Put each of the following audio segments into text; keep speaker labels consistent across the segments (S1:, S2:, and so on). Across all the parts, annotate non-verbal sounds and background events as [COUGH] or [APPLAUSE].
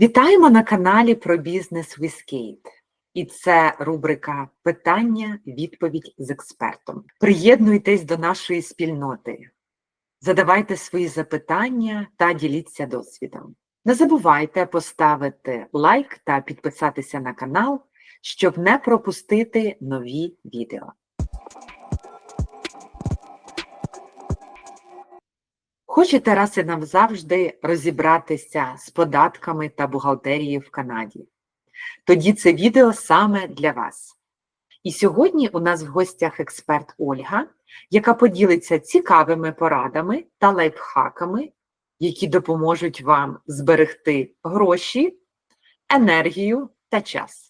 S1: Вітаємо на каналі про бізнес Віскейт. І це рубрика Питання, відповідь з експертом. Приєднуйтесь до нашої спільноти, задавайте свої запитання та діліться досвідом. Не забувайте поставити лайк та підписатися на канал, щоб не пропустити нові відео. Хочете раз і навзавжди розібратися з податками та бухгалтерією в Канаді? Тоді це відео саме для вас. І сьогодні у нас в гостях експерт Ольга, яка поділиться цікавими порадами та лайфхаками, які допоможуть вам зберегти гроші, енергію та час.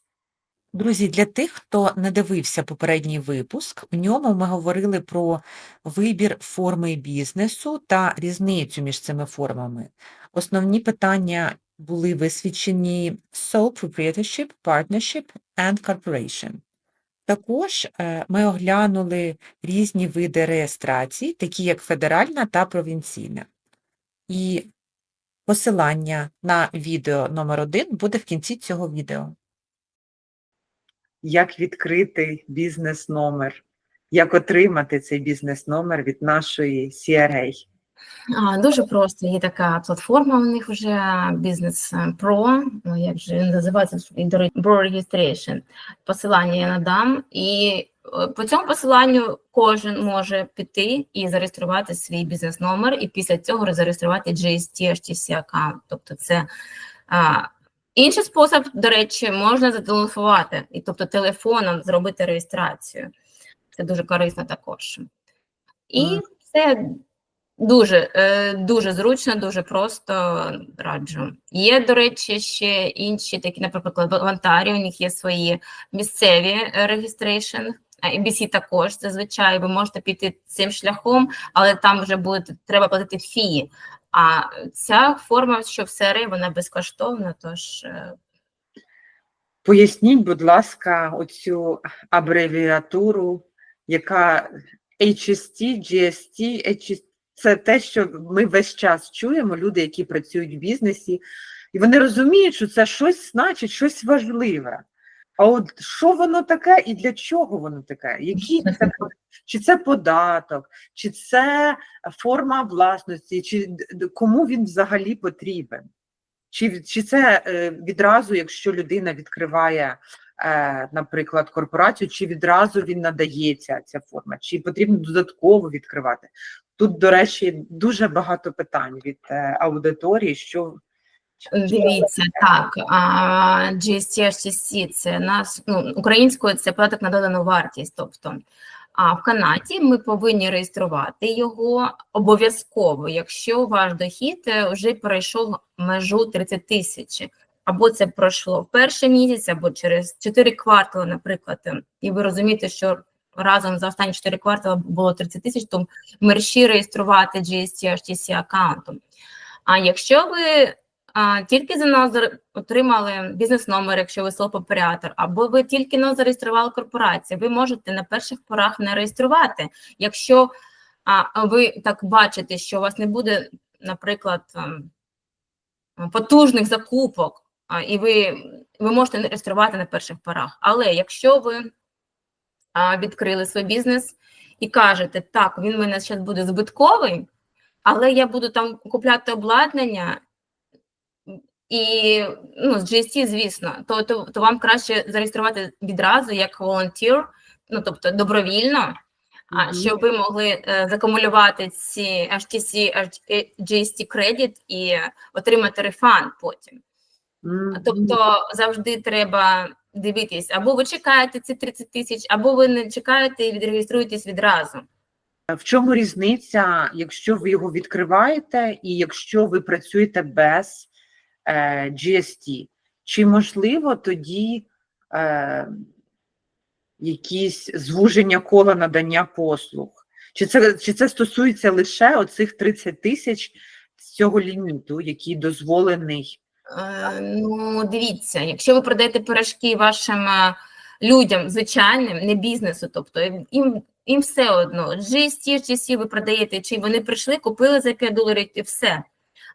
S2: Друзі, для тих, хто не дивився попередній випуск, в ньому ми говорили про вибір форми бізнесу та різницю між цими формами. Основні питання були висвічені sole proprietorship, partnership and corporation. Також е, ми оглянули різні види реєстрації, такі як федеральна та провінційна. І посилання на відео номер один буде в кінці цього відео.
S1: Як відкрити бізнес-номер, як отримати цей бізнес-номер від нашої CRA.
S3: Дуже просто. Є така платформа у них вже Бізнес ну, як же він називається Pro Registration. Посилання я надам, і е, по цьому посиланню кожен може піти і зареєструвати свій бізнес-номер, і після цього зареєструвати GST HTC аккаунт. Тобто, це інший спосіб, до речі, можна зателефонувати, і тобто телефоном зробити реєстрацію. Це дуже корисно також. І це Дуже, е, дуже зручно, дуже просто раджу. Є, до речі, ще інші такі, наприклад, в Онтаріо, у них є свої місцеві регістрейшн, ABC також зазвичай ви можете піти цим шляхом, але там вже буде треба платити фії. А ця форма, що в СРИ, вона безкоштовна, тож е,
S1: Поясніть, будь ласка, оцю абревіатуру, яка HST, GST, HST, це те, що ми весь час чуємо, люди, які працюють в бізнесі, і вони розуміють, що це щось значить, щось важливе. А от що воно таке і для чого воно таке? Які це, чи це податок, чи це форма власності, чи кому він взагалі потрібен? Чи, чи це е, відразу, якщо людина відкриває, е, наприклад, корпорацію, чи відразу він надається ця форма, чи потрібно додатково відкривати? Тут, до речі, дуже багато питань від е, аудиторії, що
S3: Дивіться, так, GST, HTC – це нас, ну, українською це податок на додану вартість, тобто, а в Канаді ми повинні реєструвати його обов'язково, якщо ваш дохід е, вже перейшов межу 30 тисяч, або це пройшло в перший місяць, або через 4 квартали, наприклад, е, і ви розумієте, що разом за останні 4 квартали було 30 тисяч, то мерші реєструвати GST, HTC аккаунтом. А якщо ви а, тільки за нас отримали бізнес-номер, якщо ви оператор, або ви тільки но зареєстрували корпорацію, ви можете на перших порах не реєструвати. Якщо а, ви так бачите, що у вас не буде, наприклад, ем, потужних закупок, а, і ви, ви можете не реєструвати на перших порах. Але якщо ви а, відкрили свій бізнес і кажете, так, він в мене зараз буде збитковий, але я буду там купляти обладнання. І ну, з GST, звісно, то, то, то вам краще зареєструвати відразу як волонтір, ну тобто добровільно, а
S1: Мгм.
S3: щоб ви могли е, закумулювати ці HTC, GST кредит і отримати рефанд потім.
S1: М,
S3: Тобто завжди треба дивитись, або ви чекаєте ці 30 тисяч, або ви не чекаєте і відреєструєтесь відразу.
S1: В чому різниця, якщо ви його відкриваєте і якщо ви працюєте без е, GST? Чи можливо тоді е, якісь звуження кола надання послуг? Чи це, чи це стосується лише оцих 30 тисяч з цього ліміту, який дозволений?
S3: Е, Ну, дивіться, якщо ви продаєте пирожки вашим е, людям звичайним, не бізнесу, тобто їм, їм все одно, GST, GST ви продаєте, чи вони прийшли, купили за 5 доларів і все.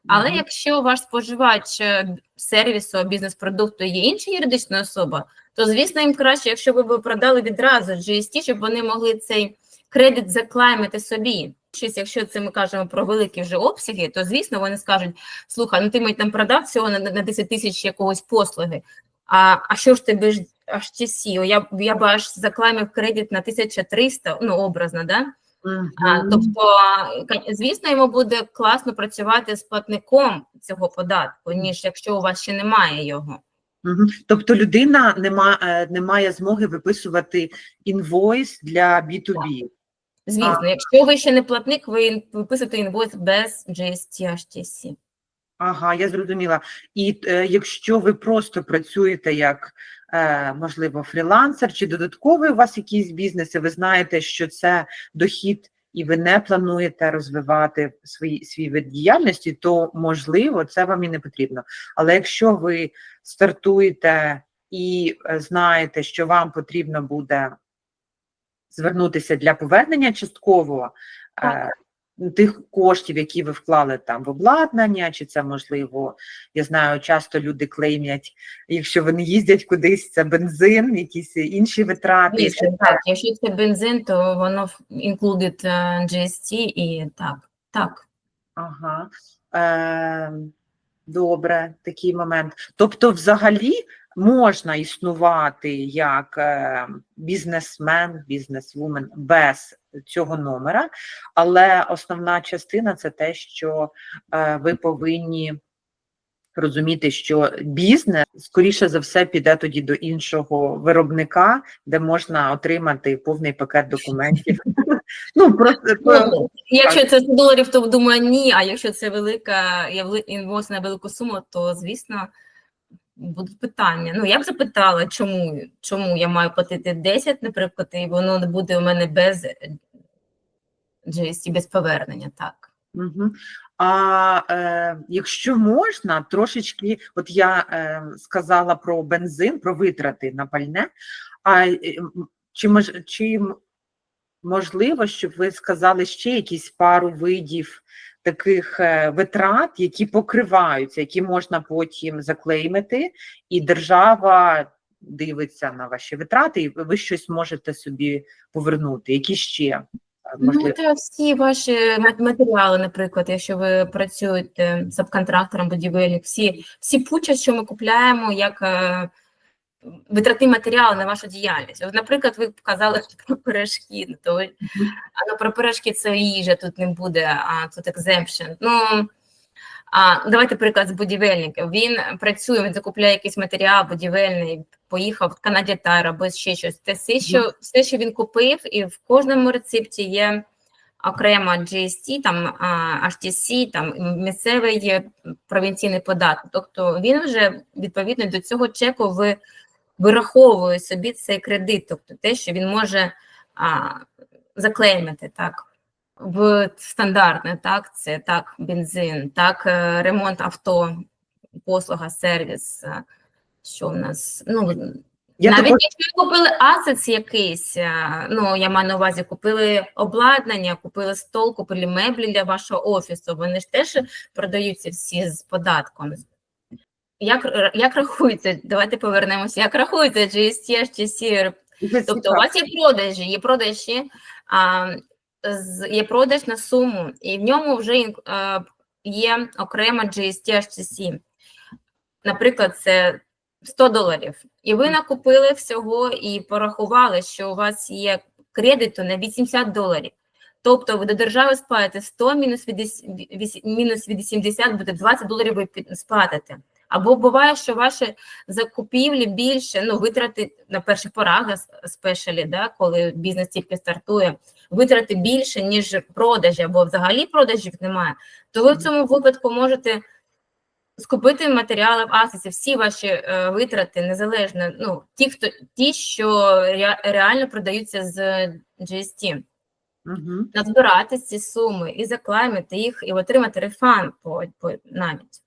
S3: Але
S1: Мгм.
S3: якщо ваш споживач е, сервісу, бізнес-продукту є інша юридична особа, то звісно їм краще, якщо ви б продали відразу GST, щоб вони могли цей кредит заклаймити собі. Щось, якщо це ми кажемо про великі вже обсяги, то звісно вони скажуть: слухай, ну ти мені там продав всього на, на 10 тисяч якогось послуги. А, а що ж тебе ж аж ті сі? О, Я, я б аж заклаймив кредит на 1300, ну образно, да? А, тобто, звісно, йому буде класно працювати з платником цього податку, ніж якщо у вас ще немає його.
S1: Мгм. Тобто людина не, е, не має змоги виписувати інвойс для B2B.
S3: Звісно, якщо ви ще не платник, ви виписуєте інвойс без GST HTC.
S1: Ага, я зрозуміла. І е, якщо ви просто працюєте як, е, можливо, фрілансер чи додатковий у вас якийсь бізнес, і ви знаєте, що це дохід, і ви не плануєте розвивати свій, свій вид діяльності, то можливо це вам і не потрібно. Але якщо ви стартуєте і е, знаєте, що вам потрібно буде звернутися для повернення частково е, тих коштів, які ви вклали там в обладнання, чи це можливо, я знаю, часто люди клеймять, якщо вони їздять кудись, це бензин, якісь інші витрати.
S3: Звісно, так, якщо це бензин, то воно included е, GST і так, так.
S1: Ага. Е, добре, такий момент. Тобто, взагалі можна існувати як е, бізнесмен, бізнесвумен без цього номера, але основна частина це те, що е, ви повинні розуміти, що бізнес, скоріше за все, піде тоді до іншого виробника, де можна отримати повний пакет документів. [LAUGHS] Ну, просто
S3: Ну, якщо це 100 доларів, то думаю, ні. А якщо це велика інвойс на велику суму, то звісно будуть питання. Ну я б запитала, чому, чому я маю платити 10, наприклад, і воно не буде у мене без GST, без повернення. Так.
S1: Угу. А е, якщо можна, трошечки, от я е, сказала про бензин, про витрати на пальне. А е, чи мож, чи можливо, щоб ви сказали ще якісь пару видів таких е, витрат, які покриваються, які можна потім заклеймити, і держава дивиться на ваші витрати, і ви щось можете собі повернути. Які ще е, можливо?
S3: Ну, це всі ваші мат- матеріали, наприклад, якщо ви працюєте субконтрактором, будівельник, всі, всі пуча, що ми купляємо, як витратні матеріали на вашу діяльність. От, наприклад, ви казали [LAUGHS] про пирожки, ну, то ви- а ну, про пирожки це їжа, тут не буде, а тут exemption. Ну, а, давайте приклад з будівельника. Він працює, він закупляє якийсь матеріал будівельний, поїхав в Канаді Тайр або ще щось. Те все, що, все, що він купив, і в кожному рецепті є окремо GST, там HTC, там місцевий є провінційний податок. Тобто він вже відповідно до цього чеку ви, вираховує собі цей кредит, тобто те, що він може а, заклеймити так. В стандартне, так, це так, бензин, так, е, ремонт авто, послуга, сервіс. е, Що в нас? Ну,
S1: Я
S3: навіть
S1: також-
S3: якщо ви купили асец якийсь, е, ну я маю на увазі, купили обладнання, купили стол, купили меблі для вашого офісу, вони ж теж продаються всі з податком. Як, як рахується? Давайте повернемося. Як рахується GST, HTC? Тобто у вас є продажі, є продажі, а, з- є продаж на суму, і в ньому вже ін- е, є окрема GST HTC. Наприклад, це 100 доларів. І ви накупили всього і порахували, що у вас є кредиту на 80 доларів. Тобто ви до держави сплатите 100 мінус 80 80 буде 20 доларів ви сплатите. Або буває, що ваші закупівлі більше, ну, витрати на перших порах, спешалі, да, коли бізнес тільки стартує, витрати більше, ніж продажі, або взагалі продажів немає, то ви в цьому випадку можете скупити матеріали в Асесі, всі ваші е, витрати, незалежно, ну, ті, хто, ті, що ре- реально продаються з GST,
S1: Мгм.
S3: назбирати ці суми і заклаймити їх, і отримати рефанд по, по навіть.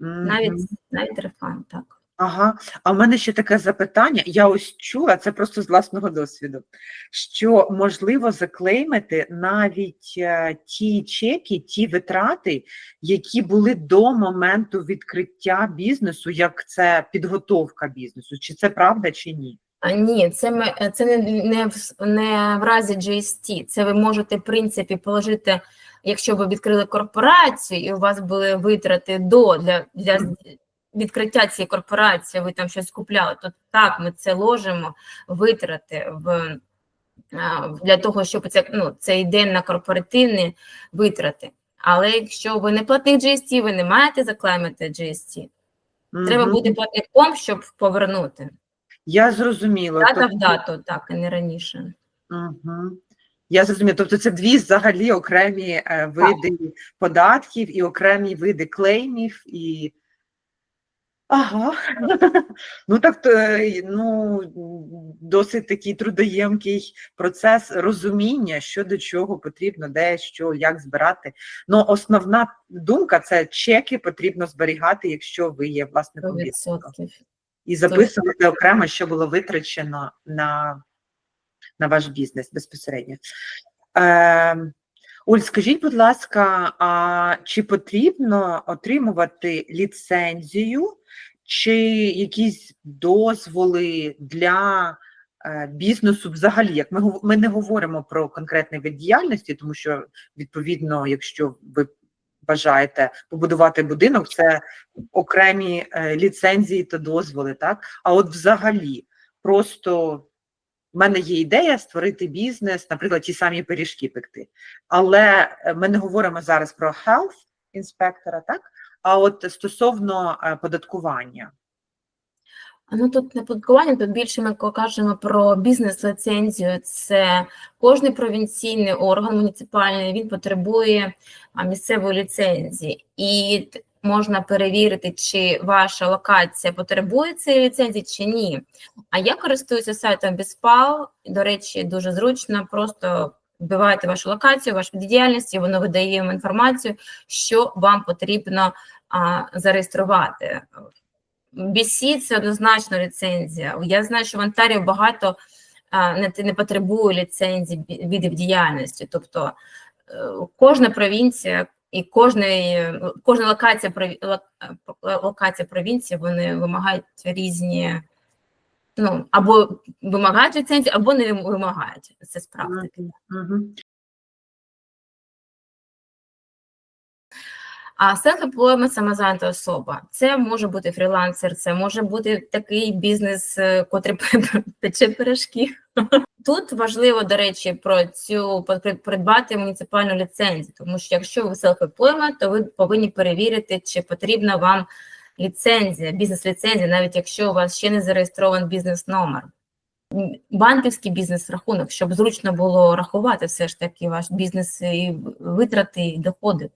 S3: Навіть, навіть рефанд, так.
S1: Ага, а в мене ще таке запитання. Я ось чула, це просто з власного досвіду, що можливо заклеймити навіть е, ті чеки, ті витрати, які були до моменту відкриття бізнесу, як це підготовка бізнесу. Чи це правда, чи ні?
S3: А, Ні, це ми е, це не, не, в, не в разі GST. Це ви можете, в принципі, положити, якщо ви відкрили корпорацію, і у вас були витрати до для, для відкриття цієї корпорації, ви там щось купляли, то так, ми це ложимо, витрати в для того, щоб це ну, це йде на корпоративні витрати. Але якщо ви не платник GST, ви не маєте заклеймити GST. Треба бути платником, щоб повернути.
S1: Я зрозуміла.
S3: Дата
S1: Тобто-
S3: в дату, так, і не раніше.
S1: Угу. Я зрозуміла. Тобто це дві взагалі окремі е, види податків і окремі види клеймів і. Ага. [LAUGHS] Ну так то, е, ну, досить такий трудоємкий процес розуміння, що до чого потрібно, де, що, як збирати. Ну, основна думка це чеки потрібно зберігати, якщо ви є власником бізнесу.
S3: 100%.
S1: І записувати окремо, що було витрачено на, на ваш бізнес безпосередньо. Е, Оль, скажіть, будь ласка, а чи потрібно отримувати ліцензію чи якісь дозволи для е, бізнесу взагалі? Як ми, ми не говоримо про конкретний вид діяльності, тому що, відповідно, якщо ви бажаєте побудувати будинок, це окремі е, ліцензії та дозволи, так? А от взагалі, просто в мене є ідея створити бізнес, наприклад, ті самі пиріжки пекти. Але е, ми не говоримо зараз про health інспектора, так? А от стосовно е, податкування.
S3: Ну тут не податкування, тут більше ми кажемо про бізнес-ліцензію. Це кожний провінційний орган муніципальний він потребує місцевої ліцензії, і можна перевірити, чи ваша локація потребує цієї ліцензії, чи ні. А я користуюся сайтом Біспал. До речі, дуже зручно. Просто вбиваєте вашу локацію, вашу вид діяльності, воно видає вам інформацію, що вам потрібно а, зареєструвати. BC – це однозначно ліцензія. Я знаю, що в Онтаріо багато не, не потребує ліцензії видів діяльності. Тобто е, кожна провінція і кожний, кожна локація, е, локація провінції вони вимагають різні. Ну, або вимагають ліцензії, або не вимагають. Це з практики. А self-employment – самозайнята особа. Це може бути фрілансер, це може бути такий бізнес, е, котрий [LAUGHS] пече пиріжки. Тут важливо, до речі, про цю придбати муніципальну ліцензію, тому що якщо ви self-employment, то ви повинні перевірити, чи потрібна вам ліцензія, бізнес-ліцензія, навіть якщо у вас ще не зареєстрований бізнес-номер. Банківський бізнес-рахунок, щоб зручно було рахувати все ж таки ваш бізнес і витрати, і доходи.